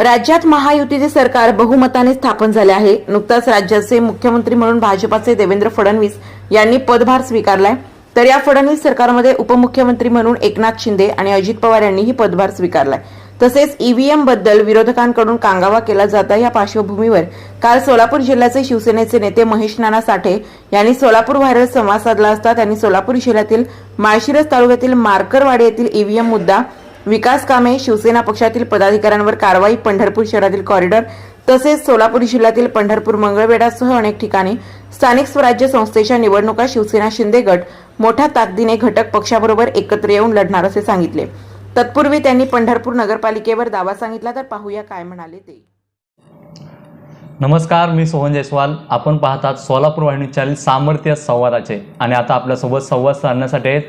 राज्यात महायुतीचे सरकार बहुमताने स्थापन झाले आहे. नुकताच राज्याचे मुख्यमंत्री म्हणून भाजपाचे देवेंद्र फडणवीस यांनी पदभार स्वीकारलाय. तर या फडणवीस सरकारमध्ये उपमुख्यमंत्री म्हणून एकनाथ शिंदे आणि अजित पवार यांनीही पदभार स्वीकारलाय. तसेच ईव्हीएमबद्दल विरोधकांकडून कांगावा केला जाता या पार्श्वभूमीवर काल सोलापूर जिल्ह्याचे शिवसेनेचे नेते महेश नाना साठे यांनी सोलापूर व्हायरल संवाद साधला असता त्यांनी सोलापूर जिल्ह्यातील माळशिरस तालुक्यातील मार्करवाडी येथील ईव्हीएम मुद्दा विकास कामे शिवसेना पक्षातील पदाधिकाऱ्यांवर कारवाई पंढरपूर शहरातील कॉरिडॉर तसेच सोलापूर जिल्ह्यातील पंढरपूर मंगळवेढासह अनेक ठिकाणी स्थानिक स्वराज्य संस्थेच्या निवडणुका शिवसेना शिंदे गट मोठ्या ताकदीने घटक पक्षाबरोबर एकत्र येऊन लढणार असे सांगितले. तत्पूर्वी त्यांनी पंढरपूर नगरपालिकेवर दावा सांगितला तर पाहूया काय म्हणाले ते. नमस्कार मी सोहन जयस्वाल. आपण पाहतात सोलापूर वाहिनी चॅनल सामर्थ्य संवादाचे. आणि आता आपल्यासोबत संवाद साधण्यासाठी आहेत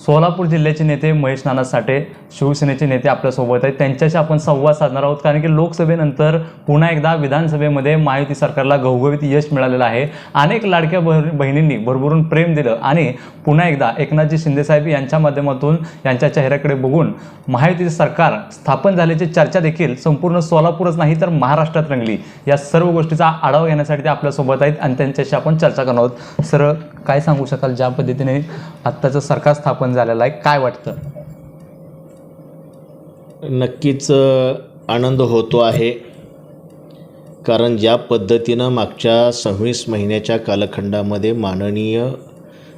सोलापूर जिल्ह्याचे नेते महेश नाना साठे शिवसेनेचे नेते आपल्यासोबत आहेत. त्यांच्याशी आपण संवाद साधणार आहोत कारण की लोकसभेनंतर पुन्हा एकदा विधानसभेमध्ये महायुती सरकारला घवघवीत यश मिळालेलं आहे. अनेक लाडक्या बह बहिणींनी भरभरून प्रेम दिलं आणि पुन्हा एकदा एकनाथजी शिंदेसाहेब यांच्या माध्यमातून यांच्या चेहऱ्याकडे बघून महायुतीचे सरकार स्थापन झाल्याची चर्चा देखील संपूर्ण सोलापूरच नाही तर महाराष्ट्रात रंगली. या सर्व गोष्टीचा आढावा घेण्यासाठी ते आपल्यासोबत आहेत आणि त्यांच्याशी आपण चर्चा करणार आहोत. सर काय सांगू शकाल ज्या पद्धतीने आत्ताचं सरकार स्थापन झालेलं आहे. काय वाटतं? नक्कीच आनंद होतो आहे. कारण ज्या पद्धतीनं मागच्या सव्वीस महिन्याच्या कालखंडामध्ये माननीय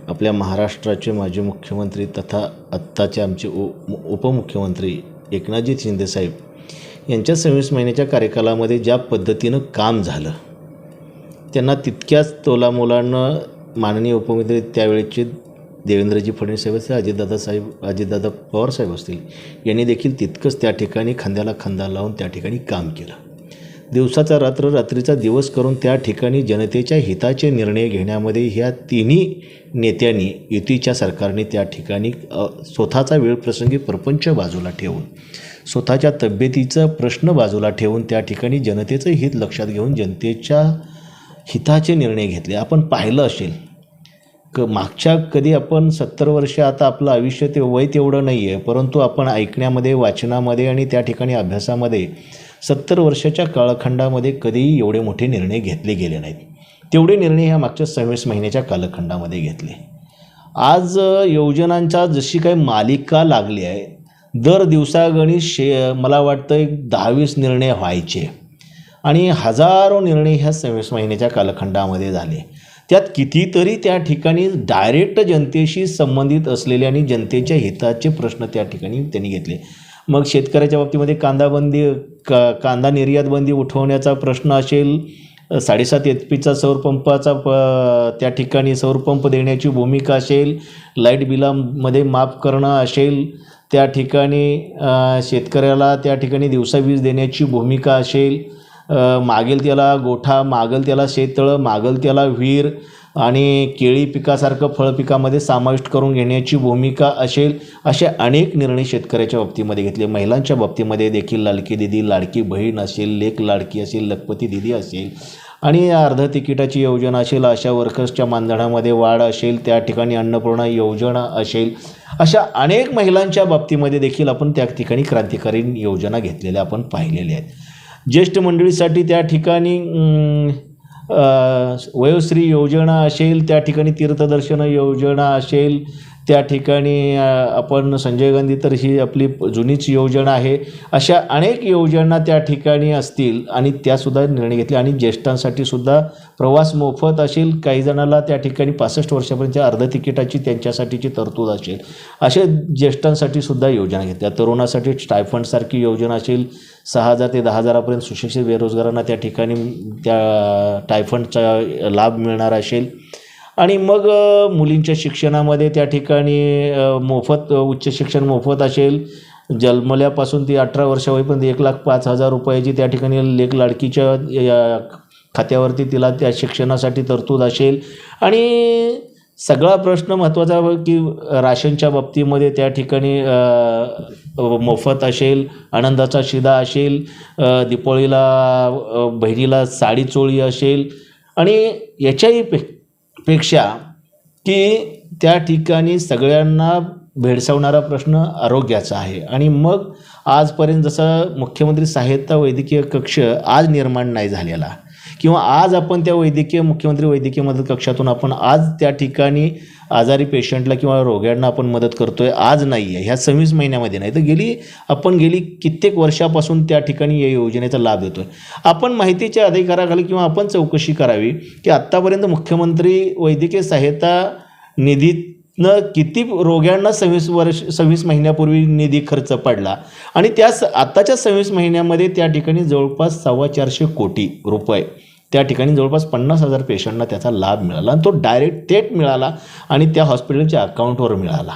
आपल्या महाराष्ट्राचे माजी मुख्यमंत्री तथा आत्ताचे आमचे उ उपमुख्यमंत्री एकनाथजी शिंदेसाहेब यांच्या सव्वीस महिन्याच्या कार्यकालामध्ये ज्या पद्धतीनं काम झालं त्यांना तितक्याच तोलामोलानं माननीय उपमुख्यमंत्री त्यावेळेचे देवेंद्रजी फडणवीस साहेब असतील अजितदादा साहेब अजितदादा पवार साहेब असतील यांनी देखील तितकंच त्या ठिकाणी खांद्याला खांदा लावून त्या ठिकाणी काम केलं. दिवसाचा रात्र रात्रीचा दिवस करून त्या ठिकाणी जनतेच्या हिताचे निर्णय घेण्यामध्ये ह्या तिन्ही नेत्यांनी युतीच्या सरकारने त्या ठिकाणी स्वतःचा वेळ प्रसंगी प्रपंच बाजूला ठेवून स्वतःच्या तब्येतीचा प्रश्न बाजूला ठेवून त्या ठिकाणी जनतेचं हित लक्षात घेऊन जनतेच्या हिताचे निर्णय घेतले. आपण पाहिलं असेल क मागच्या कधी आपण सत्तर वर्ष आता आपलं आयुष्य ते वय तेवढं नाही आहे परंतु आपण ऐकण्यामध्ये वाचनामध्ये आणि त्या ठिकाणी अभ्यासामध्ये सत्तर वर्षाच्या कालखंडामध्ये कधीही एवढे मोठे निर्णय घेतले गेले नाहीत. तेवढे निर्णय ह्या मागच्या सव्वीस महिन्याच्या कालखंडामध्ये घेतले. आज योजनांच्या जशी काही मालिका लागली आहे दर दिवसागणित शे मला वाटतं एक दहावीस निर्णय व्हायचे. आणि हजारो निर्णय ह्या सव्वीस महिन्याच्या कालखंडामध्ये झाले. त्यात कितीतरी त्या ठिकाणी डायरेक्ट जनतेशी संबंधित असलेले आणि जनतेच्या हिताचे प्रश्न त्या ठिकाणी त्यांनी घेतले. मग शेतकऱ्याच्या बाबतीमध्ये कांदाबंदी का कांदा निर्यात बंदी उठवण्याचा प्रश्न असेल साडेसात एच पीचा सौरपंपाचा प त्या ठिकाणी सौरपंप देण्याची भूमिका असेल लाइट बिलामध्ये माफ करणं असेल त्या ठिकाणी शेतकऱ्याला त्या ठिकाणी दिवसा वीज देण्याची भूमिका असेल मागेल त्याला गोठा मागेल त्याला शेततळं मागेल त्याला विहीर आणि केळी पिकासारखं फळ पिकामध्ये समाविष्ट करून घेण्याची भूमिका असेल असे अनेक निर्णय शेतकऱ्याच्या बाबतीमध्ये घेतले. महिलांच्या बाबतीमध्ये देखील लाडकी दिदी लाडकी बहीण असेल लेक लाडकी असेल लखपती दिदी असेल आणि अर्ध तिकिटाची योजना असेल अशा वर्कर्सच्या मानधनामध्ये वाढ असेल त्या ठिकाणी अन्नपूर्णा योजना असेल अशा अनेक महिलांच्या बाबतीमध्ये देखील आपण त्या ठिकाणी क्रांतिकारी योजना घेतलेल्या आपण पाहिलेल्या आहेत. ज्येष्ठ मंडळीसाठी त्या ठिकाणी वयोश्री योजना असेल त्या ठिकाणी तीर्थदर्शन योजना असेल त्या ठिकाणी आपण संजय गांधी तर ही आपली जुनीच योजना आहे. अशा अनेक योजना त्या ठिकाणी असतील आणि त्यासुद्धा निर्णय घेतले आणि ज्येष्ठांसाठी सुद्धा प्रवास मोफत असेल काही जणाला त्या ठिकाणी पासष्ट वर्षापर्यंत अर्ध तिकिटाची त्यांच्यासाठीची तरतूद असेल. असे ज्येष्ठांसाठी सुद्धा योजना घेतल्या. तरुणासाठी स्टायफंडसारखी योजना असेल सहा हजार ते दहा हजारापर्यंत सुशिक्षित बेरोजगारांना त्या ठिकाणी त्या टायफंडचा लाभ मिळणार असेल. आणि मग मुलींच्या शिक्षणामध्ये त्या ठिकाणी मोफत उच्च शिक्षण मोफत असेल. जन्मल्यापासून ती अठरा वर्ष होईपर्यंत एक लाख पाच हजार रुपयाची त्या ठिकाणी लेख लाडकीच्या या खात्यावरती तिला त्या शिक्षणासाठी तरतूद असेल. आणि सगळा प्रश्न महत्त्वाचा की राशनच्या बाबतीमध्ये त्या ठिकाणी मोफत असेल आनंदाचा शिदा असेल अ, बहिणीला साडी चोळी असेल. आणि याच्याही पे पेक्षा की त्या ठिकाणी सगळ्यांना भेडसावणारा प्रश्न आरोग्याचा आहे. आणि मग आजपर्यंत जसं मुख्यमंत्री सहायता वैद्यकीय कक्ष आज निर्माण नाही झालेला किंवा आज आपण त्या वैद्यकीय मुख्यमंत्री वैद्यकीय मदत कक्षातून आपण आज त्या ठिकाणी आजारी पेशंटला किंवा रोग्यांना आपण मदत करतोय आज नाही आहे ह्या सव्वीस महिन्यामध्ये नाही तर गेली आपण गेली कित्येक वर्षापासून त्या ठिकाणी या योजनेचा लाभ देतोय. आपण माहितीच्या अधिकाराखाली किंवा आपण चौकशी करावी की आत्तापर्यंत मुख्यमंत्री वैद्यकीय सहायता निधीतनं किती रोग्यांना सव्वीस वर्ष सव्वीस महिन्यापूर्वी निधी खर्च पडला आणि त्या स आत्ताच्या सव्वीस महिन्यामध्ये त्या ठिकाणी जवळपास सव्वा चारशे कोटी रुपये त्या ठिकाणी जवळपास पन्नास हजार पेशंटना त्याचा लाभ मिळाला आणि तो डायरेक्ट थेट मिळाला आणि त्या हॉस्पिटलच्या अकाउंटवर मिळाला.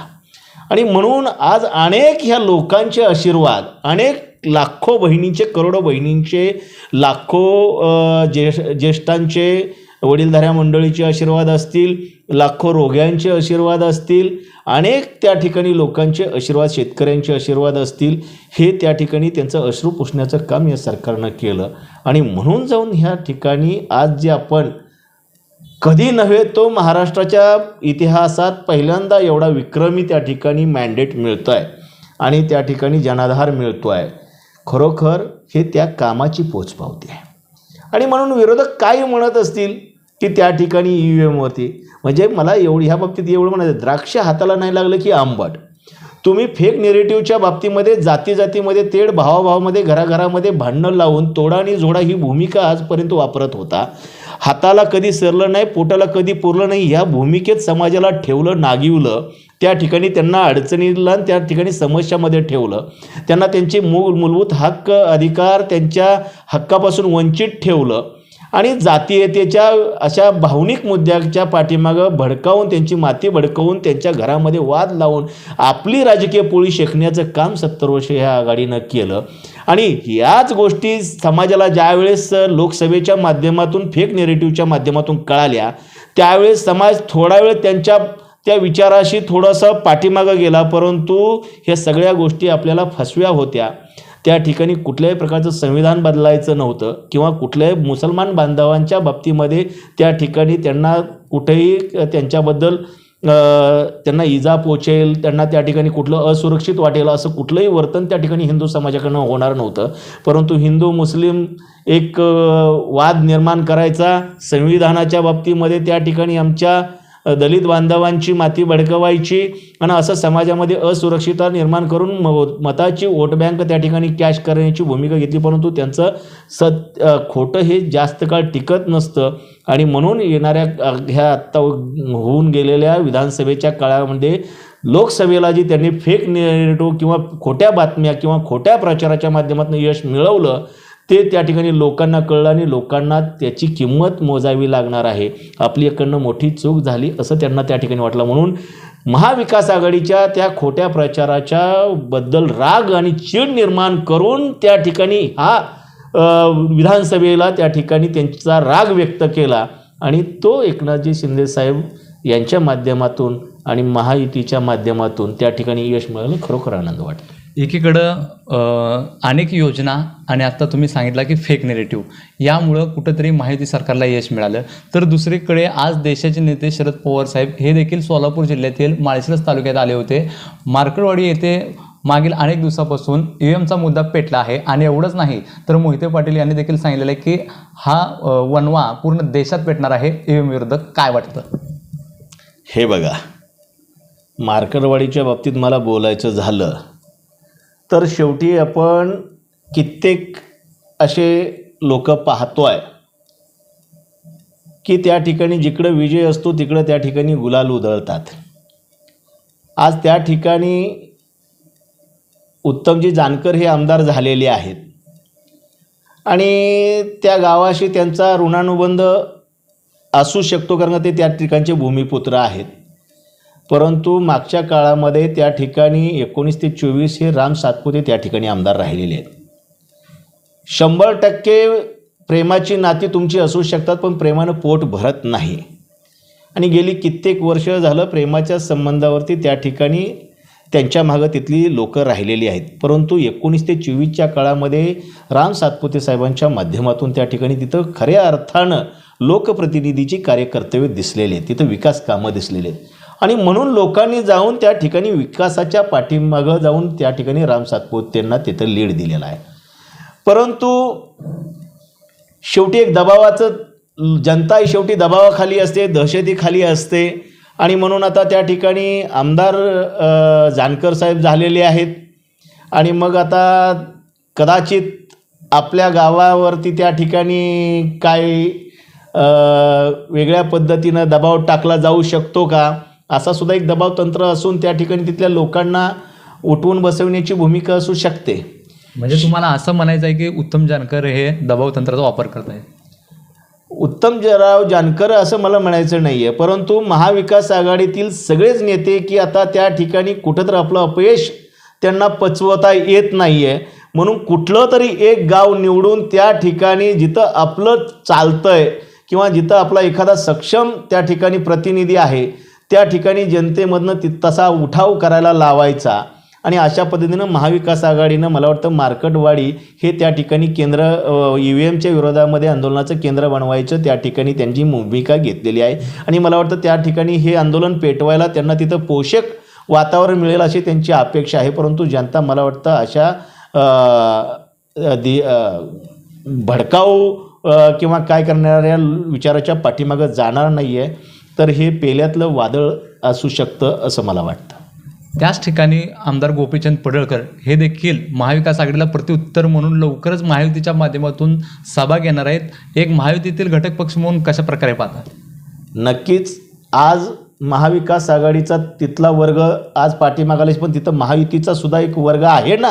आणि म्हणून आज अनेक ह्या लोकांचे आशीर्वाद अनेक लाखो बहिणींचे करोडो बहिणींचे लाखो अ, ज्येष्ठ ज्येष्ठांचे वडीलधाऱ्या मंडळीचे आशीर्वाद असतील लाखो रोग्यांचे आशीर्वाद असतील अनेक त्या ठिकाणी लोकांचे आशीर्वाद शेतकऱ्यांचे आशीर्वाद असतील हे त्या ठिकाणी त्यांचं अश्रू पुसण्याचं काम या सरकारनं केलं. आणि म्हणून जाऊन ह्या ठिकाणी आज जे आपण कधी नव्हे तो महाराष्ट्राच्या इतिहासात पहिल्यांदा एवढा विक्रमी त्या ठिकाणी मॅन्डेट मिळतो आहे आणि त्या ठिकाणी जनाधार मिळतो आहे खरोखर हे त्या कामाची पोचपावती आहे. आणि म्हणून विरोधक काय म्हणत असतील की त्या ठिकाणी ई व्ही होती. म्हणजे मला एवढी ह्या बाबतीत एवढं म्हणायचं द्राक्ष हाताला नाही लागलं की आंबट. तुम्ही फेक नेरेटिव्हच्या बाबतीमध्ये जाती जातीमध्ये तेढ भावाभावामध्ये घराघरामध्ये भांडणं लावून तोडा आणि जोडा ही भूमिका आजपर्यंत वापरत होता. हाताला कधी सरलं नाही पोटाला कधी पुरलं नाही ह्या भूमिकेत समाजाला ठेवलं नागिवलं त्या ठिकाणी त्यांना अडचणीला आणि त्या ठिकाणी समस्यामध्ये ठेवलं. त्यांना त्यांचे मूल मूलभूत हक्क अधिकार त्यांच्या हक्कापासून वंचित ठेवलं. आणि जातीयतेच्या अशा भावनिक मुद्द्याच्या पाठीमागं भडकावून त्यांची माती भडकावून त्यांच्या घरामध्ये वाद लावून आपली राजकीय पोळी शेकण्याचं काम सत्तर वर्ष ह्या आघाडीनं केलं. आणि याच गोष्टी समाजाला ज्यावेळेस लोकसभेच्या माध्यमातून फेक नेरेटिव्हच्या माध्यमातून कळाल्या त्यावेळेस समाज थोडा वेळ त्यांच्या त्या विचाराशी थोडंसं पाठीमागं गेला परंतु ह्या सगळ्या गोष्टी आपल्याला फसव्या होत्या. त्या ठिकाणी कुठल्याही प्रकारचं संविधान बदलायचं नव्हतं किंवा कुठल्याही मुसलमान बांधवांच्या बाबतीमध्ये त्या ठिकाणी त्यांना कुठेही त्यांच्याबद्दल त्यांना इजा पोचेल त्यांना त्या ठिकाणी कुठलं असुरक्षित वाटेल असं कुठलंही वर्तन त्या ठिकाणी हिंदू समाजाकडनं होणार नव्हतं. परंतु हिंदू मुस्लिम एक वाद निर्माण करायचा संविधानाच्या बाबतीमध्ये त्या ठिकाणी आमच्या दलित बांधवांची माती भडकवायची आणि असं समाजामध्ये असुरक्षितता निर्माण करून म- मताची वोट बँक त्या ठिकाणी कॅश करण्याची भूमिका घेतली. परंतु त्यांचं सत खोटं हे जास्त काळ टिकत नसतं. आणि म्हणून येणाऱ्या ह्या आत्ता होऊन गेलेल्या विधानसभेच्या काळामध्ये लोकसभेला जी त्यांनी फेक नेरेटिव्ह किंवा खोट्या बातम्या किंवा खोट्या प्रचाराच्या माध्यमातून यश मिळवलं ते त्या ठिकाणी लोकांना कळलं आणि लोकांना त्याची किंमत मोजावी लागणार आहे. आपली इकडनं मोठी चूक झाली असं त्यांना त्या ठिकाणी वाटलं. म्हणून महाविकास आघाडीच्या त्या खोट्या प्रचाराच्या बद्दल राग आणि चीड निर्माण करून त्या ठिकाणी हा विधानसभेला त्या ठिकाणी त्यांचा राग व्यक्त केला. आणि तो एकनाथजी शिंदेसाहेब यांच्या माध्यमातून आणि महायुतीच्या माध्यमातून त्या ठिकाणी यश मिळालं. खरोखर आनंद वाटतो. एकीकडं अनेक योजना आणि आता तुम्ही सांगितलं की फेक नेरेटिव्ह यामुळं कुठंतरी माहिती सरकारला यश मिळालं. तर दुसरीकडे आज देशाचे नेते शरद पवार साहेब हे देखील सोलापूर जिल्ह्यातील माळशिरस तालुक्यात आले होते. मार्कडवाडी येथे मागील अनेक दिवसापासून ई एमचा मुद्दा पेटला आहे आणि एवढंच नाही तर मोहिते पाटील यांनी देखील सांगितलेलं आहे की हा वनवा पूर्ण देशात पेटणार आहे. ई एम विरुद्ध काय वाटतं? हे बघा. मार्कडवाडीच्या बाबतीत मला बोलायचं झालं तर शेवटी आपण कित्येक असे लोक पाहतो आहे की त्या ठिकाणी जिकडं विजय असतो तिकडं त्या ठिकाणी गुलाल उधळतात. आज त्या ठिकाणी उत्तमजी जानकर हे आमदार झालेले आहेत. आणि त्या गावाशी त्यांचा ऋणानुबंध असू शकतो कारण ते त्या ठिकाणचे भूमिपुत्र आहेत. परंतु मागच्या काळामध्ये त्या ठिकाणी एकोणीस ते चोवीस हे राम सातपुते त्या ठिकाणी आमदार राहिलेले आहेत. शंभर टक्के प्रेमाची नाती तुमची असू शकतात पण प्रेमानं पोट भरत नाही. आणि गेली कित्येक वर्ष झालं प्रेमाच्या संबंधावरती त्या ठिकाणी त्यांच्या मागं तिथली लोकं राहिलेली आहेत. परंतु एकोणीस ते चोवीसच्या काळामध्ये राम सातपुते साहेबांच्या माध्यमातून त्या ठिकाणी तिथं खऱ्या अर्थानं लोकप्रतिनिधीची कार्यकर्तव्य दिसलेले आहेत. तिथं विकास कामं दिसलेले आहेत. आणि म्हणून लोकांनी जाऊन त्या ठिकाणी विकासाच्या पाठीमागं जाऊन त्या ठिकाणी राम त्यांना तिथं लीड दिलेला आहे. परंतु शेवटी एक दबावाचं जनता ही शेवटी दबावाखाली असते दहशतीखाली असते. आणि म्हणून आता त्या ठिकाणी आमदार जानकर साहेब झालेले आहेत. आणि मग आता कदाचित आपल्या गावावरती त्या ठिकाणी काय वेगळ्या पद्धतीनं दबाव टाकला जाऊ शकतो का? असा सुद्धा एक दबाव तंत्र असून त्या ठिकाणी तिथल्या लोकांना उठवून बसवण्याची भूमिका असू शकते. म्हणजे तुम्हाला असं म्हणायचं आहे की उत्तम जानकर हे दबाव तंत्राचा वापर करत आहेत उत्तम जराव जानकर असं मला म्हणायचं नाही आहे परंतु महाविकास आघाडीतील सगळेच नेते की आता त्या ठिकाणी कुठं तर आपलं अपयश त्यांना पचवता येत नाही आहे म्हणून कुठलं तरी एक गाव निवडून त्या ठिकाणी जिथं आपलं चालतंय किंवा जिथं आपला एखादा सक्षम त्या ठिकाणी प्रतिनिधी आहे त्या ठिकाणी जनतेमधनं ति तसा उठाव करायला लावायचा. आणि अशा पद्धतीनं महाविकास आघाडीनं मला वाटतं मार्कटवाडी हे त्या ठिकाणी केंद्र ई व्ही एमच्या विरोधामध्ये आंदोलनाचं केंद्र बनवायचं त्या ठिकाणी त्यांची भूमिका घेतलेली आहे. आणि मला वाटतं त्या ठिकाणी हे आंदोलन पेटवायला त्यांना तिथं पोषक वातावरण मिळेल अशी त्यांची अपेक्षा आहे. परंतु जनता मला वाटतं अशा दि भडकाऊ किंवा काय करणाऱ्या विचाराच्या पाठीमागं जाणार नाही आहे तर हे पेल्यातलं वादळ असू शकतं असं मला वाटतं. त्याच ठिकाणी आमदार गोपीचंद पडळकर हे देखील महाविकास आघाडीला प्रत्युत्तर म्हणून लवकरच महायुतीच्या माध्यमातून सभा घेणार आहेत. एक महायुतीतील घटक पक्ष म्हणून कशा प्रकारे पाहतात? नक्कीच आज महाविकास आघाडीचा तिथला वर्ग आज पाठीमागालेच पण तिथं महायुतीचा सुद्धा एक वर्ग आहे ना?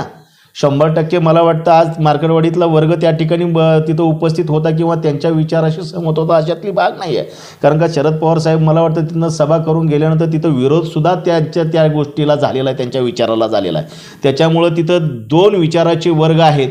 शंभर टक्के मला वाटतं आज मार्केटवाडीतला वर्ग त्या ठिकाणी ब तिथं उपस्थित होता किंवा त्यांच्या विचाराशी सहमत होता अशातली भाग नाही आहे कारण का शरद पवार साहेब मला वाटतं तिथनं सभा करून गेल्यानंतर तिथं विरोधसुद्धा त्यांच्या त्या गोष्टीला झालेला आहे त्यांच्या विचाराला झालेला आहे. त्याच्यामुळं तिथं दोन विचाराचे वर्ग आहेत.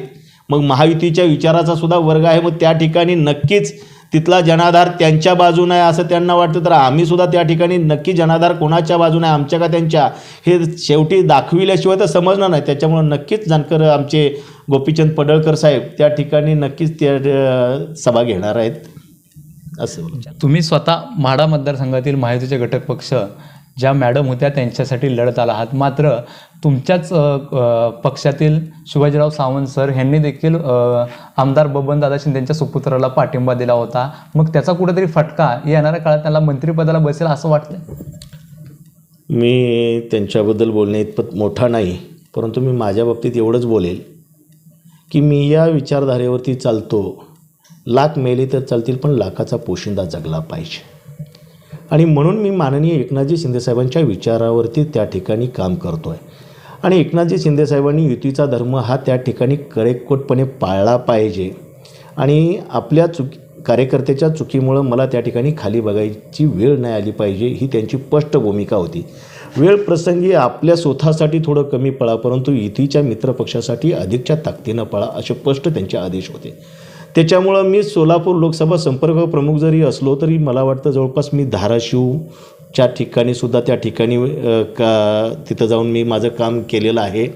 मग महायुतीच्या विचाराचा सुद्धा वर्ग आहे. मग त्या ठिकाणी नक्कीच तिथला जनाधार त्यांच्या बाजूने आहे असं त्यांना वाटतं. तर आम्ही सुद्धा त्या ठिकाणी नक्की जनाधार कोणाच्या बाजूने आहे आमच्या का त्यांच्या? हे शेवटी दाखविल्याशिवाय तर समजणार नाही. त्याच्यामुळं नक्कीच जानकर आमचे गोपीचंद पडळकर साहेब त्या ठिकाणी नक्कीच त्या सभा घेणार आहेत. असं तुम्ही स्वतः म्हाडा मतदारसंघातील महायुतीचे घटक पक्ष ज्या मॅडम होत्या त्यांच्यासाठी लढत आला आहात. मात्र तुमच्याच पक्षातील शिवाजीराव सावंत सर ह्यांनी देखील आमदार आमदार बबनदादा शिंदेच्या सुपुत्राला पाठिंबा दिला होता. मग त्याचा कुठेतरी फटका येणाऱ्या काळात त्यांना मंत्रिपदाला बसेल असं वाटतं मी त्यांच्याबद्दल बोलणे इतपत मोठा नाही परंतु मी माझ्या बाबतीत एवढंच बोलेल की मी या विचारधारेवरती चालतो. लाख मेले तर चालतील पण लाखाचा पोशिंदा जगला पाहिजे. आणि म्हणून मी माननीय एकनाथजी शिंदेसाहेबांच्या विचारावरती त्या ठिकाणी काम करतो आहे आणि एकनाथजी शिंदेसाहेबांनी युतीचा धर्म हा त्या ठिकाणी कडेकोटपणे पाळला पाहिजे. आणि आपल्या चुकी कार्यकर्त्याच्या चुकीमुळं मला त्या ठिकाणी खाली बघायची वेळ नाही आली पाहिजे ही त्यांची स्पष्ट भूमिका होती. वेळ प्रसंगी आपल्या स्वतःसाठी थोडं कमी पळा परंतु युतीच्या मित्रपक्षासाठी अधिकच्या ताकदीनं पळा असे स्पष्ट त्यांचे आदेश होते. त्याच्यामुळं मी सोलापूर लोकसभा संपर्क प्रमुख जरी असलो तरी मला वाटतं जवळपास मी धाराशिव ठिकाणी सुद्धा त्या ठिकाणी का तिथं जाऊन मी माझं काम केलेलं आहे.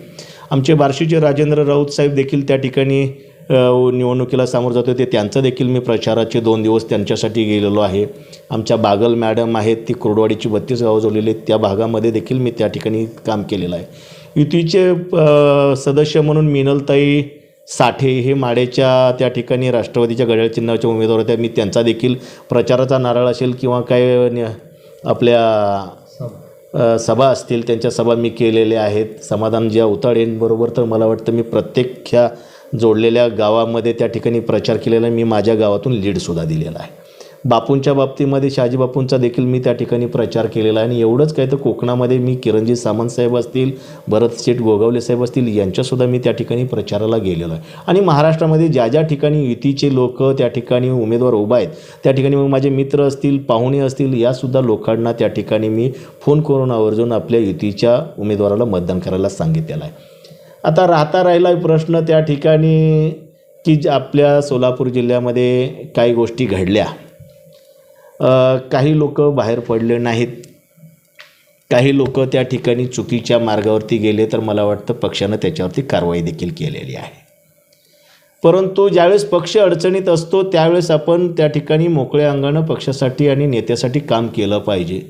आमचे बार्शीचे राजेंद्र राऊत साहेब देखील त्या ठिकाणी निवडणुकीला सामोरं जात होते. त्यांचं देखील मी प्रचाराचे दोन दिवस त्यांच्यासाठी गेलेलो आहे. आमच्या बागल मॅडम आहेत ती कुरडवाडीची बत्तीस गावं जोडलेली आहेत. त्या भागामध्ये देखील मी त्या ठिकाणी काम केलेलं आहे. युतीचे सदस्य म्हणून मिनलताई साठे हे माडेच्या त्या ठिकाणी राष्ट्रवादीच्या घड्याळ चिन्हाच्या उमेदवार होत्या मी त्यांचा देखील प्रचाराचा नारळ असेल किंवा काय आपल्या सभा. असतील त्यांच्या सभा मी केलेल्या आहेत. समाधान ज्या उताडेंबरोबर तर मला वाटतं मी प्रत्येक ह्या जोडलेल्या गावामध्ये त्या ठिकाणी प्रचार केलेला मी माझ्या गावातून लीडसुद्धा दिलेला आहे. बापूंच्या बाबतीमध्ये शहाजी बापूंचा देखील मी त्या ठिकाणी प्रचार केलेला आहे. आणि एवढंच काय तर कोकणामध्ये मी किरणजी सामंत साहेब असतील भरत शेठ गोगावले साहेब असतील यांच्यासुद्धा मी त्या ठिकाणी प्रचाराला गेलेलो आहे. आणि महाराष्ट्रामध्ये ज्या ज्या ठिकाणी युतीचे लोक त्या ठिकाणी उमेदवार उभा आहेत त्या ठिकाणी मग माझे मित्र असतील पाहुणे असतील यासुद्धा लोकांना त्या ठिकाणी मी फोन करून आवर्जून आपल्या युतीच्या उमेदवाराला मतदान करायला सांगितलेलं आहे. आता राहता राहिला प्रश्न त्या ठिकाणी की आपल्या सोलापूर जिल्ह्यामध्ये काही गोष्टी घडल्या. काही लोक बाहेर पडले नाहीत. काही लोक त्या ठिकाणी चुकीच्या मार्गावरती गेले तर मला वाटतं पक्षानं त्याच्यावरती कारवाई देखील केलेली आहे. परंतु ज्यावेळेस पक्ष अडचणीत असतो त्यावेळेस आपण त्या ठिकाणी मोकळ्या अंगानं पक्षासाठी आणि नेत्यासाठी काम केलं पाहिजे.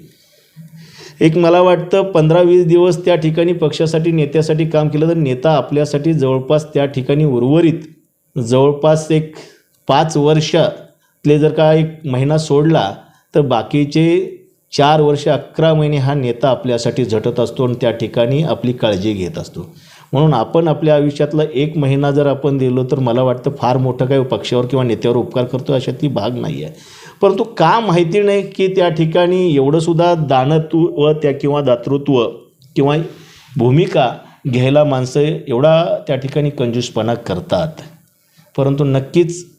एक मला वाटतं पंधरा वीस दिवस त्या ठिकाणी पक्षासाठी नेत्यासाठी काम केलं तर नेता आपल्यासाठी जवळपास त्या ठिकाणी उर्वरित जवळपास एक पाच वर्षातले जर का एक महिना सोडला तर बाकीचे चार वर्ष अकरा महिने हा नेता आपल्यासाठी झटत असतो आणि त्या ठिकाणी आपली काळजी घेत असतो. म्हणून आपण आपल्या आयुष्यातला एक महिना जर आपण दिलो तर मला वाटतं फार मोठं काही पक्षावर किंवा नेत्यावर उपकार करतो अशा ती भाग नाही आहे. परंतु का माहिती नाही की त्या ठिकाणी एवढंसुद्धा दानत्व त्या किंवा दातृत्व किंवा भूमिका घ्यायला माणसं एवढा त्या ठिकाणी कंजूसपणा करतात. परंतु नक्कीच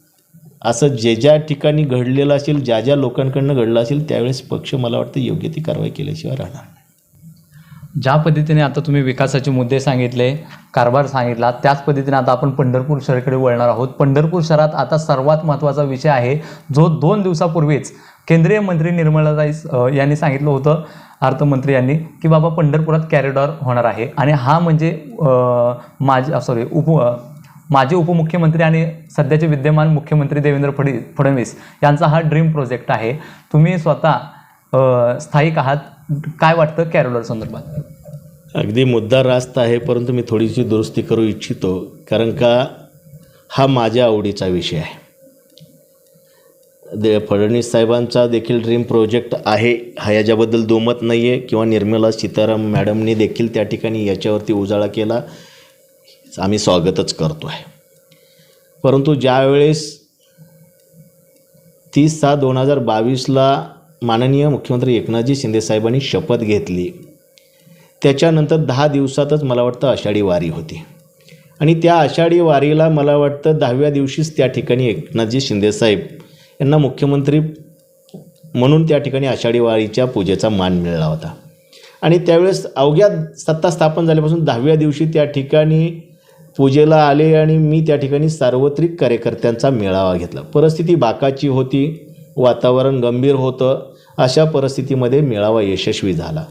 असं जे ज्या ठिकाणी घडलेलं असेल ज्या ज्या लोकांकडनं घडलं असेल त्यावेळेस पक्ष मला वाटतं योग्य ती कारवाई केल्याशिवाय राहणार नाही. ज्या पद्धतीने आता तुम्ही विकासाचे मुद्दे सांगितले कारभार सांगितला त्याच पद्धतीने आता आपण पंढरपूर शहराकडे वळणार आहोत पंढरपूर शहरात आता सर्वात महत्त्वाचा विषय आहे जो दोन दिवसापूर्वीच केंद्रीय मंत्री निर्मलाताई यांनी सांगितलं होतं अर्थमंत्री यांनी की बाबा पंढरपुरात कॅरिडॉर होणार आहे आणि हा म्हणजे माझ सॉरी उप माजी उपमुख्यमंत्री आणि सध्याचे विद्यमान मुख्यमंत्री देवेंद्र फडी फडणवीस यांचा हा ड्रीम प्रोजेक्ट आहे. तुम्ही स्वतः स्थायिक आहात. काय वाटतं कॅरोलर संदर्भात? अगदी मुद्दा रास्त आहे परंतु मी थोडीशी दुरुस्ती करू इच्छितो. कारण का हा माझ्या आवडीचा विषय आहे. दे फडणवीस साहेबांचा देखील ड्रीम प्रोजेक्ट आहे हा याच्याबद्दल दुमत नाही आहे किंवा निर्मला सीताराम मॅडमनी देखील त्या ठिकाणी याच्यावरती उजाळा केला. आम्ही स्वागतच करतो आहे परंतु ज्यावेळेस तीस सहा दोन हजार बावीसला माननीय मुख्यमंत्री एकनाथजी शिंदेसाहेबांनी शपथ घेतली त्याच्यानंतर दहा दिवसातच मला वाटतं आषाढी वारी होती. आणि त्या आषाढी वारीला मला वाटतं दहाव्या दिवशीच त्या ठिकाणी एकनाथजी शिंदेसाहेब यांना मुख्यमंत्री म्हणून त्या ठिकाणी आषाढी वारीच्या पूजेचा मान मिळाला होता. आणि त्यावेळेस अवघ्या सत्ता स्थापन झाल्यापासून दहाव्या दिवशी त्या ठिकाणी पूजेला आले आणि मी त्या ठिकाणी सार्वत्रिक कार्यकर्त्यांचा मेळावा घेतला. परिस्थिती बाकाची होती वातावरण गंभीर होतं अशा परिस्थितीमध्ये मेळावा यशस्वी झाला.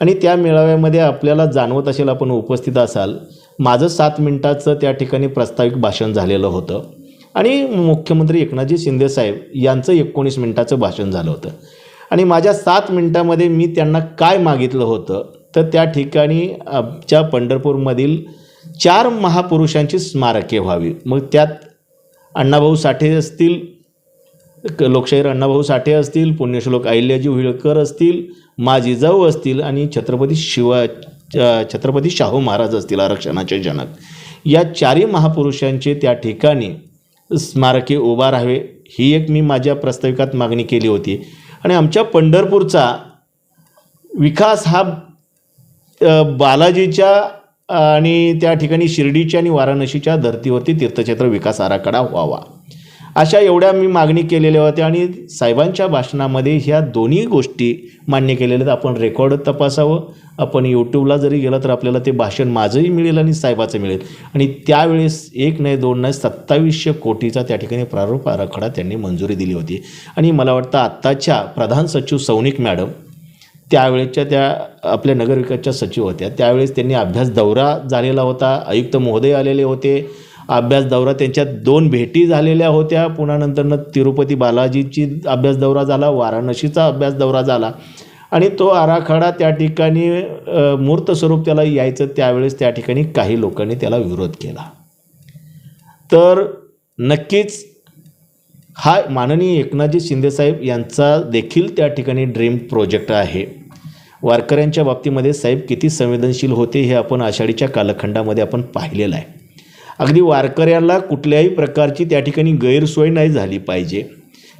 आणि त्या मेळाव्यामध्ये आपल्याला जाणवत असेल आपण उपस्थित असाल माझं सात मिनिटाचं त्या ठिकाणी प्रास्ताविक भाषण झालेलं होतं. आणि मुख्यमंत्री एकनाथजी शिंदेसाहेब यांचं एकोणीस मिनिटाचं भाषण झालं होतं. आणि माझ्या सात मिनिटामध्ये मी त्यांना काय मागितलं होतं तर त्या ठिकाणी आमच्या पंढरपूरमधील चार महापुरुषांची स्मारके व्हावी. मग त्यात अण्णाभाऊ साठे असतील लोकशाहीर अण्णाभाऊ साठे असतील पुण्यश्लोक अहिल्याजी होळकर असतील मा जिजाऊ असतील आणि छत्रपती शिवा छत्रपती शाहू महाराज असतील आरक्षणाचे जनक. या चारही महापुरुषांचे त्या ठिकाणी स्मारके उभा राहावे ही एक मी माझ्या प्रस्ताविकात मागणी केली होती. आणि आमच्या पंढरपूरचा विकास हा बालाजीच्या आणि त्या ठिकाणी शिर्डीच्या आणि वाराणसीच्या धर्तीवरती तीर्थक्षेत्र विकास आराखडा व्हावा. अशा एवढ्या मी मागणी केलेल्या होत्या आणि साहेबांच्या भाषणामध्ये ह्या दोन्ही गोष्टी मान्य केलेल्या आहेत. आपण रेकॉर्ड तपासावं. आपण यूट्यूबला जरी गेलं तर आपल्याला ते भाषण माझंही मिळेल आणि साहेबाचं मिळेल. आणि त्यावेळेस एक नाही दोन नाही सत्तावीसशे कोटीचा त्या ठिकाणी प्रारूप आराखडा त्यांनी मंजुरी दिली होती. आणि मला वाटतं आत्ताच्या प्रधान सचिव सौनिक मॅडम त्यावेळेच्या त्या आपल्या नगरविकासच्या सचिव होत्या. त्यावेळेस त्यांनी अभ्यास दौरा झालेला होता. आयुक्त महोदय आलेले होते. अभ्यास दौरा त्यांच्या दोन भेटी झालेल्या होत्या. पुन्हा नंतरनं तिरुपती बालाजीची अभ्यास दौरा झाला. वाराणसीचा अभ्यास दौरा झाला. आणि तो आराखडा त्या ठिकाणी मूर्त स्वरूप त्याला यायचं. त्यावेळेस त्या ठिकाणी काही लोकांनी त्याला विरोध केला. तर नक्कीच हा माननीय एकनाथजी शिंदेसाहेब यांचा देखील त्या ठिकाणी ड्रीम प्रोजेक्ट आहे. वारकऱ्यांच्या बाबतीमध्ये साहेब किती संवेदनशील होते हे आपण आषाढीच्या कालखंडामध्ये आपण पाहिलेलं आहे. अगदी वारकऱ्याला कुठल्याही प्रकारची त्या ठिकाणी गैरसोय नाही झाली पाहिजे.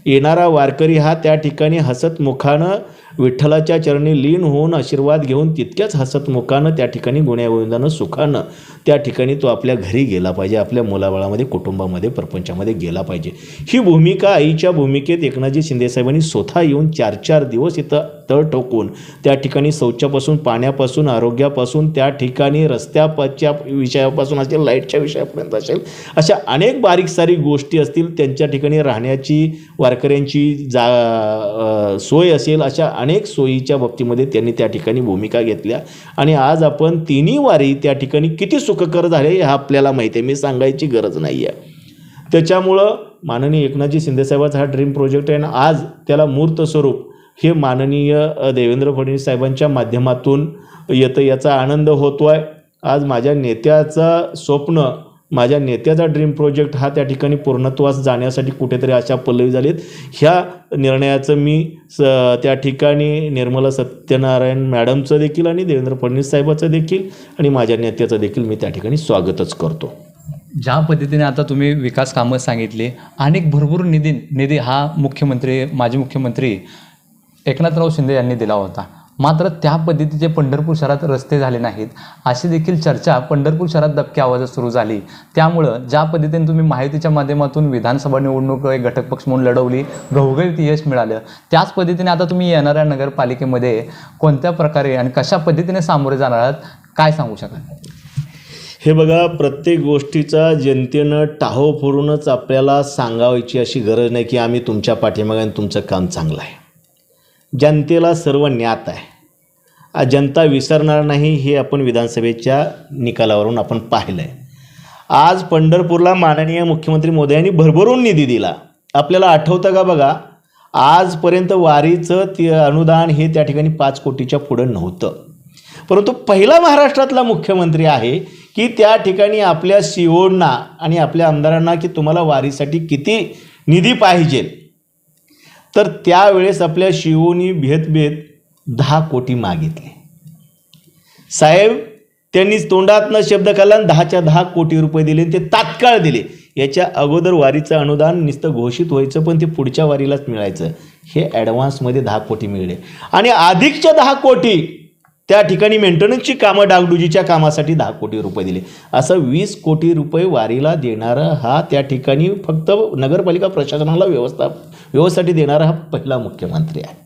येणारा वारकरी हा त्या ठिकाणी हसतमुखानं विठ्ठलाच्या चरणी लीन होऊन आशीर्वाद घेऊन तितक्याच हसतमुखानं त्या ठिकाणी गुण्यागोविंदानं सुखानं त्या ठिकाणी तो आपल्या घरी गेला पाहिजे आपल्या मुलाबाळामध्ये कुटुंबामध्ये प्रपंचामध्ये गेला पाहिजे. ही भूमिका आईच्या भूमिकेत एकनाथजी शिंदेसाहेबांनी स्वतः येऊन चार चार दिवस इथं तळ ठोकून त्या ठिकाणी शौचापासून पाण्यापासून आरोग्यापासून त्या ठिकाणी रस्त्याच्या विषयापासून असेल लाईटच्या विषयापर्यंत असेल अशा अनेक बारीक सारीक गोष्टी असतील त्यांच्या ठिकाणी राहण्याची वारकऱ्यांची जा सोय असेल अशा अनेक सोयीच्या बाबतीमध्ये त्यांनी त्या ठिकाणी भूमिका घेतल्या. आणि आज आपण तिन्ही वारी त्या ठिकाणी किती सुखकर झाले हे आपल्याला माहिती आहे. मी सांगायची गरज नाही आहे त्याच्यामुळं माननीय एकनाथजी शिंदेसाहेबाचा हा ड्रीम प्रोजेक्ट आहे आणि आज त्याला मूर्त स्वरूप हे माननीय देवेंद्र फडणवीस साहेबांच्या माध्यमातून येतं याचा आनंद होतो आहे आज माझ्या नेत्याचं स्वप्न माझ्या नेत्याचा ड्रीम प्रोजेक्ट हा त्या ठिकाणी पूर्णत्वास जाण्यासाठी कुठेतरी अशा पल्लवी झालीत. ह्या निर्णयाचं मी स त्या ठिकाणी निर्मला सत्यनारायण मॅडमचं देखील आणि देवेंद्र फडणवीस साहेबाचं देखील आणि माझ्या नेत्याचं देखील मी त्या ठिकाणी स्वागतच करतो. ज्या पद्धतीने आता तुम्ही विकास कामं सांगितली अनेक भरपूर निधी निधी हा मुख्यमंत्री माजी मुख्यमंत्री एकनाथराव शिंदे यांनी दिला होता. मात्र त्या पद्धतीचे पंढरपूर शहरात रस्ते झाले नाहीत. अशी देखील चर्चा पंढरपूर शहरात दबक्या आवाजात सुरू झाली. त्यामुळं ज्या पद्धतीने तुम्ही माहितीच्या माध्यमातून विधानसभा निवडणूक एक घटक पक्ष म्हणून लढवली घवघळीत यश मिळालं. त्याच पद्धतीने आता तुम्ही येणाऱ्या नगरपालिकेमध्ये कोणत्या प्रकारे आणि कशा पद्धतीने सामोरे जाणार आहात काय सांगू शकाल? हे बघा प्रत्येक गोष्टीचा जनतेनं टाहो फोडूनच आपल्याला सांगावायची अशी गरज नाही की आम्ही तुमच्या पाठीमागे आणि तुमचं काम चांगलं आहे. जनतेला सर्व ज्ञात आहे. जनता विसरणार नाही हे आपण विधानसभेच्या निकालावरून आपण पाहिलं आहे आज पंढरपूरला माननीय मुख्यमंत्री मोदयांनी भरभरून निधी दिला. आपल्याला आठवतं का बघा? आजपर्यंत वारीचं ते अनुदान हे त्या ठिकाणी पाच कोटीच्या पुढं नव्हतं. परंतु पहिला महाराष्ट्रातला मुख्यमंत्री आहे की त्या ठिकाणी आपल्या सीओना आणि आपल्या आमदारांना की तुम्हाला वारीसाठी किती निधी पाहिजे तर त्यावेळेस आपल्या शिवोनी भेदभेद दहा कोटी मागितले. साहेब त्यांनी तोंडातनं शब्द काढला दहाच्या दहा कोटी रुपये दिले ते तात्काळ दिले. याच्या अगोदर वारीचं अनुदान नुसतं घोषित व्हायचं पण ते पुढच्या वारीलाच मिळायचं. हे ॲडव्हान्समध्ये दहा कोटी मिळले. आणि अधिकच्या दहा कोटी त्या ठिकाणी मेंटेनन्सची कामं डागडुजीच्या कामासाठी दहा कोटी रुपये दिले. असं वीस कोटी रुपये वारीला देणारा हा त्या ठिकाणी फक्त नगरपालिका प्रशासनाला व्यवस्था व्यवस्थेसाठी देणारा हा पहिला मुख्यमंत्री आहे.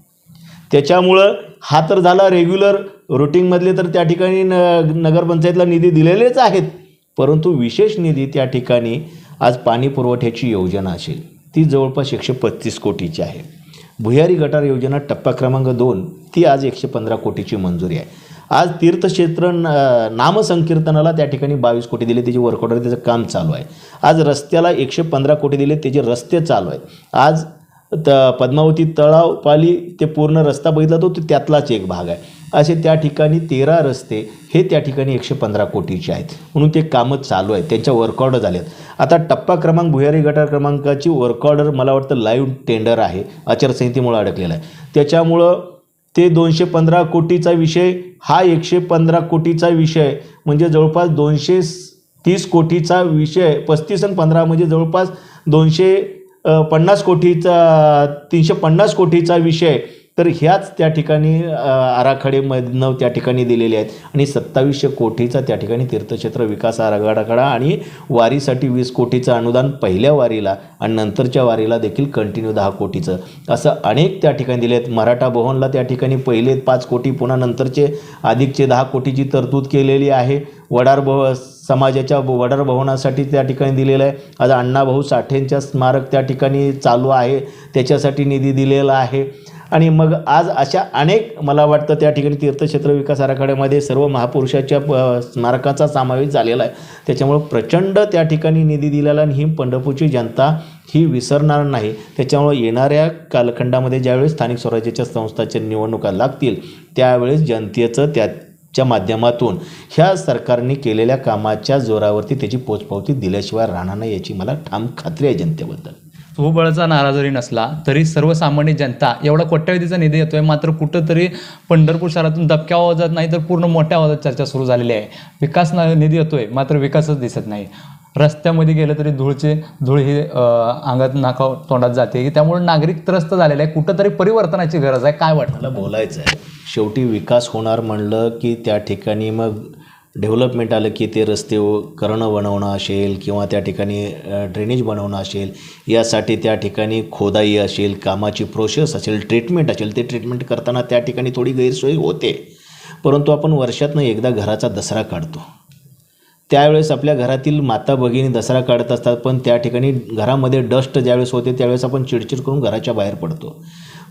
त्याच्यामुळं हा तर झाला रेग्युलर रुटीनमधले तर त्या ठिकाणी न नगरपंचायतला निधी दिलेलेच आहेत. परंतु विशेष निधी त्या ठिकाणी आज पाणी पुरवठ्याची योजना असेल. ती जवळपास एकशे पस्तीस कोटीची आहे. भुयारी गटार योजना टप्पा क्रमांक दोन ती आज एकशे पंधरा कोटीची मंजुरी आहे. आज तीर्थक्षेत्र न नामसंकीर्तनाला त्या ठिकाणी बावीस कोटी दिले त्याची वर्कआउट त्याचं काम चालू आहे. आज रस्त्याला एकशे पंधरा कोटी दिले त्याचे रस्ते चालू आहे आज त पद्मावती तळाव पाली ते पूर्ण रस्ता बघितला तो तो त्यातलाच एक भाग आहे. असे त्या ठिकाणी तेरा रस्ते हे त्या ठिकाणी एकशे पंधरा कोटीचे आहेत. म्हणून ते कामं चालू आहेत. त्यांच्या वर्कऑर्डर झाल्यात आता टप्पा क्रमांक भुयारी गटार क्रमांकाची वर्कऑर्डर मला वाटतं लाईव्ह टेंडर आहे. आचारसंहितेमुळे अडकलेला आहे. त्याच्यामुळं ते दोनशे पंधरा कोटीचा विषय हा एकशे पंधरा कोटीचा विषय म्हणजे जवळपास दोनशे तीस कोटीचा विषय पस्तीस आणि पंधरा म्हणजे जवळपास दोनशे पन्नास कोटीचा तीनशे पन्नास कोटीचा विषय तर ह्याच त्या ठिकाणी आराखडेमधनं त्या ठिकाणी दिलेले आहेत. आणि सत्तावीसशे कोटीचा त्या ठिकाणी तीर्थक्षेत्र विकास आराखडा आणि वारीसाठी वीस कोटीचं अनुदान पहिल्या वारीला आणि नंतरच्या वारीला देखील कंटिन्यू दहा कोटीचं. असं अनेक त्या ठिकाणी दिले आहेत मराठा भवनला त्या ठिकाणी पहिले पाच कोटी पुन्हा नंतरचे अधिकचे दहा कोटीची तरतूद केलेली आहे. वडार भव समाजाच्या वडारभवनासाठी वडार भवनासाठी त्या ठिकाणी दिलेलं आहे. आज अण्णाभाऊ साठेंच्या स्मारक त्या ठिकाणी चालू आहे. त्याच्यासाठी निधी दिलेला आहे. आणि मग आज अशा अनेक मला वाटतं त्या ठिकाणी तीर्थक्षेत्र विकास आराखड्यामध्ये सर्व महापुरुषाच्या प- स्मारकाचा समावेश झालेला आहे. त्याच्यामुळं प्रचंड त्या ठिकाणी निधी दिलेला आणि ही पंढरपूरची जनता ही विसरणार नाही. त्याच्यामुळं येणाऱ्या कालखंडामध्ये ज्यावेळेस स्थानिक स्वराज्याच्या संस्थाच्या निवडणुका लागतील त्यावेळेस जनतेचं च्या माध्यमातून ह्या सरकारने केलेल्या कामाच्या जोरावरती त्याची पोचपावती दिल्याशिवाय राहणार नाही याची मला ठाम खात्री आहे जनतेबद्दल. स्वबळाचा नारा जरी नसला तरी सर्वसामान्य जनता एवढा कोट्यावधीचा निधी येतोय मात्र कुठंतरी पंढरपूर शहरातून दबक्या आवाजात नाही तर पूर्ण मोठ्या आवाजात चर्चा सुरू झालेली आहे. विकास ना- निधी येतोय मात्र विकासच दिसत नाही. रस्त्यामध्ये गेलं तरी धूळचे धूळ ही अंगात नाका तोंडात जाते. त्यामुळे नागरिक त्रस्त झालेले आहे कुठंतरी परिवर्तनाची गरज आहे. काय वाटतं? मला बोलायचं आहे. शेवटी विकास होणार म्हणलं की त्या ठिकाणी मग डेव्हलपमेंट आलं की ते रस्ते करणं बनवणं असेल किंवा त्या ठिकाणी ड्रेनेज बनवणं असेल यासाठी त्या ठिकाणी खोदाई असेल कामाची प्रोसेस असेल ट्रीटमेंट असेल ते ट्रीटमेंट करताना त्या ठिकाणी थोडी गैरसोय होते. परंतु आपण वर्षातनं एकदा घराचा दसरा काढतो. त्यावेळेस आपल्या घरातील माता भगिनी दसरा काढत असतात पण त्या ठिकाणी घरामध्ये डस्ट ज्यावेळेस होते त्यावेळेस आपण चिडचिड करून घराच्या बाहेर पडतो.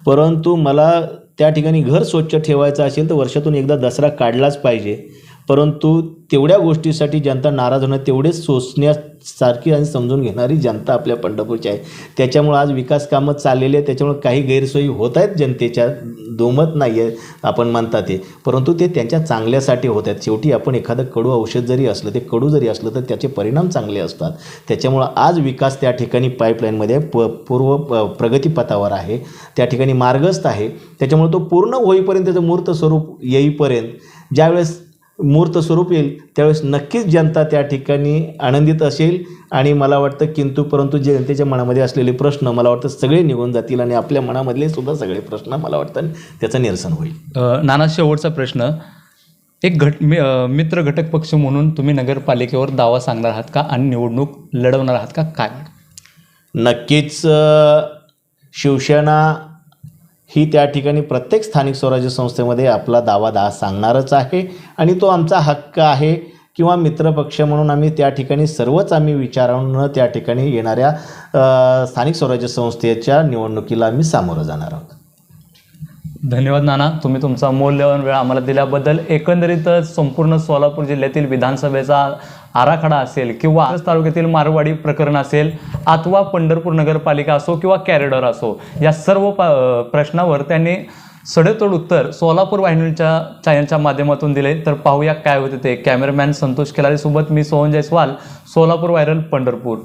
परंतु मला त्या ठिकाणी घर स्वच्छ ठेवायचं असेल तर वर्षातून एकदा दसरा काढलाच पाहिजे. परंतु तेवढ्या गोष्टीसाठी जनता नाराज होणं तेवढेच सोसण्यासारखी आणि समजून घेणारी जनता आपल्या पंढरपूरची आहे. त्याच्यामुळं आज विकास कामं चाललेली आहेत त्याच्यामुळे काही गैरसोयी होत आहेत जनतेच्या दोमत नाही आहे आपण म्हणता ते. परंतु ते त्यांच्या चांगल्यासाठी होत आहेत. शेवटी आपण एखादं कडू औषध जरी असलं ते कडू जरी असलं तर त्याचे परिणाम चांगले असतात. त्याच्यामुळं आज विकास त्या ठिकाणी पाईपलाईनमध्ये प पूर्व प- प्रगतीपथावर आहे. त्या ठिकाणी मार्गस्थ आहे. त्याच्यामुळे तो पूर्ण होईपर्यंत त्याचं मूर्त स्वरूप येईपर्यंत ज्यावेळेस मूर्त स्वरूप येईल त्यावेळेस नक्कीच जनता त्या ठिकाणी आनंदित असेल. आणि मला वाटतं किंतु परंतु जे जनतेच्या मनामध्ये असलेले प्रश्न मला वाटतं सगळे निघून जातील आणि आपल्या मनामधले सुद्धा सगळे प्रश्न मला वाटतं त्याचं निरसन होईल. नाना शेवटचा प्रश्न. एक घट मित्र घटक पक्ष म्हणून तुम्ही नगरपालिकेवर दावा सांगणार आहात का? आणि निवडणूक लढवणार आहात का? काय? नक्कीच शिवसेना ही त्या ठिकाणी प्रत्येक स्थानिक स्वराज्य संस्थेमध्ये आपला दावा दा सांगणारच आहे. आणि तो आमचा हक्क आहे किंवा मित्रपक्ष म्हणून आम्ही त्या ठिकाणी सर्वच आम्ही विचारानं त्या ठिकाणी येणाऱ्या स्थानिक स्वराज्य संस्थेच्या निवडणुकीला आम्ही सामोरं जाणार आहोत. धन्यवाद नाना. तुम्ही तुमचा मौल्यवान वेळ आम्हाला दिल्याबद्दल एकंदरीतच संपूर्ण सोलापूर जिल्ह्यातील विधानसभेचा आराखडा असेल किंवा तालुक्यातील मारवाडी प्रकरण असेल अथवा पंढरपूर नगरपालिका असो किंवा कॅरिडॉर असो या सर्व प प्रश्नावर त्यांनी सडेतोड उत्तर सोलापूर वाहिनीच्या चॅनलच्या माध्यमातून दिले. तर पाहूया काय होते ते. कॅमेरामॅन संतोष केलारीसोबत मी सोहन जयस्वाल सोलापूर व्हायरल पंढरपूर.